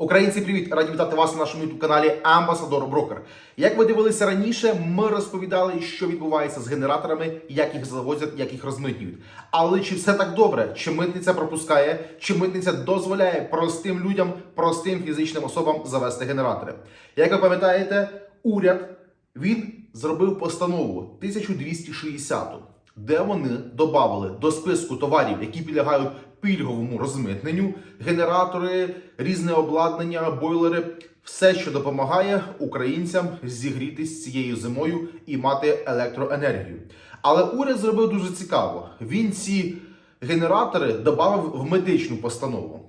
Українці, привіт! Раді вітати вас на нашому youtube каналі Амбасадор Брокер. Як ви дивилися раніше, ми розповідали, що відбувається з генераторами, як їх завозять, як їх розмитнюють. Але чи все так добре? Чи митниця пропускає, чи митниця дозволяє простим людям, простим фізичним особам завести генератори? Як ви пам'ятаєте, уряд він зробив постанову 1260 де вони додали до списку товарів, які підлягають пільговому розмитненню, генератори, різне обладнання, бойлери, все, що допомагає українцям зігрітись цією зимою і мати електроенергію. Але уряд зробив дуже цікаво. Він ці генератори додав в медичну постанову.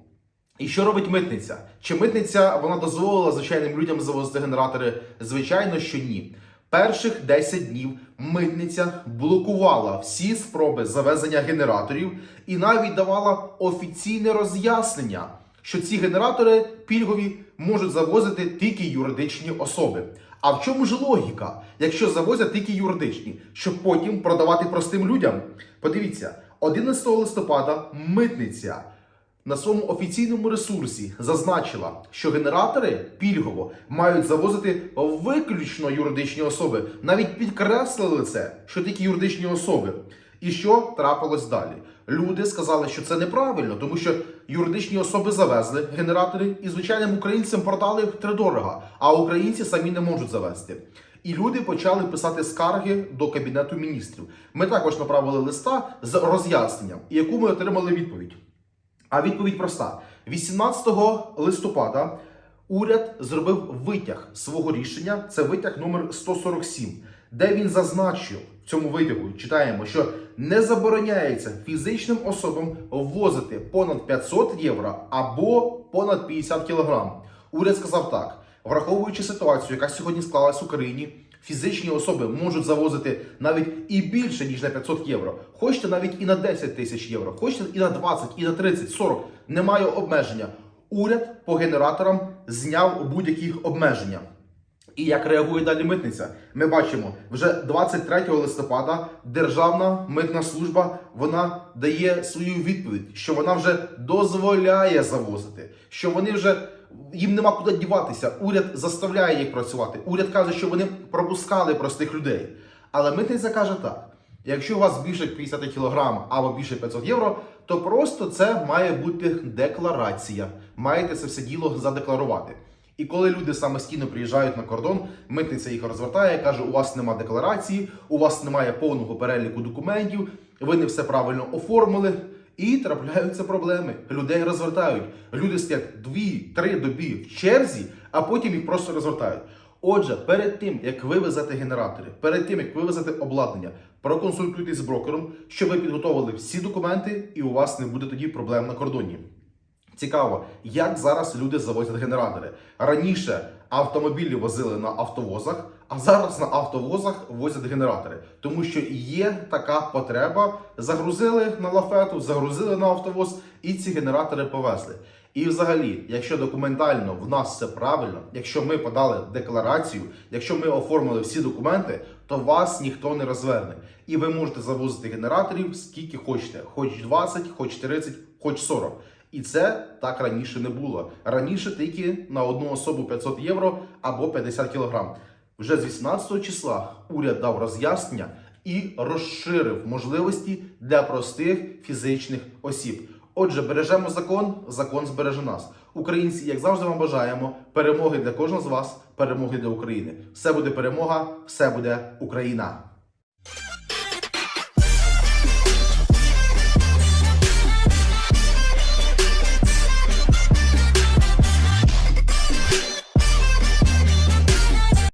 І що робить митниця? Чи митниця вона дозволила звичайним людям завозити генератори? Звичайно, що ні. Перших 10 днів митниця блокувала всі спроби завезення генераторів і навіть давала офіційне роз'яснення, що ці генератори пільгові можуть завозити тільки юридичні особи. А в чому ж логіка, якщо завозять тільки юридичні, щоб потім продавати простим людям? Подивіться, 11 листопада митниця на своєму офіційному ресурсі зазначила, що генератори пільгово мають завозити виключно юридичні особи. Навіть підкреслили це, що тільки юридичні особи. І що трапилось далі? Люди сказали, що це неправильно, тому що юридичні особи завезли генератори і звичайним українцям продали їх тридорога, а українці самі не можуть завести. І люди почали писати скарги до кабінету міністрів. Ми також направили листа з роз'ясненням, яку ми отримали відповідь. А відповідь проста: 18 листопада уряд зробив витяг свого рішення. Це витяг номер 147, де він зазначив в цьому витягу. Читаємо, що не забороняється фізичним особам ввозити понад 500 євро або понад 50 кілограм. Уряд сказав так: враховуючи ситуацію, яка сьогодні склалась в Україні. Фізичні особи можуть завозити навіть і більше ніж на 500 євро. Хочете навіть і на 10 тисяч євро, хочете і на 20, і на 30, 40. Немає обмеження. Уряд по генераторам зняв будь-які обмеження. І як реагує далі митниця? Ми бачимо, вже 23 листопада Державна митна служба вона дає свою відповідь, що вона вже дозволяє завозити, що вони вже їм нема куди діватися. Уряд заставляє їх працювати. Уряд каже, що вони пропускали простих людей. Але митниця каже так: якщо у вас більше 50 кг або більше 500 євро, то просто це має бути декларація. Маєте це все діло задекларувати. І коли люди самостійно приїжджають на кордон, митниця їх розвертає, каже: у вас немає декларації, у вас немає повного переліку документів, ви не все правильно оформили. І трапляються проблеми. Людей розвертають. Люди стоять 2-3 добі в черзі, а потім їх просто розвертають. Отже, перед тим як ви везете генератори, перед тим як ви везете обладнання, проконсультуйтесь з брокером, щоб ви підготовили всі документи, і у вас не буде тоді проблем на кордоні. Цікаво, як зараз люди завозять генератори. Раніше автомобілі возили на автовозах, а зараз на автовозах возять генератори. Тому що є така потреба. Загрузили на лафету, загрузили на автовоз і ці генератори повезли. І взагалі, якщо документально в нас все правильно, якщо ми подали декларацію, якщо ми оформили всі документи, то вас ніхто не розверне. І ви можете завозити генераторів скільки хочете, хоч 20, хоч 30, хоч 40. І це так раніше не було. Раніше тільки на одну особу 500 євро або 50 кілограм. Вже з 18 числа уряд дав роз'яснення і розширив можливості для простих фізичних осіб. Отже, бережемо закон, закон збереже нас. Українці, як завжди, вам бажаємо перемоги для кожного з вас, перемоги для України. Все буде перемога, все буде Україна.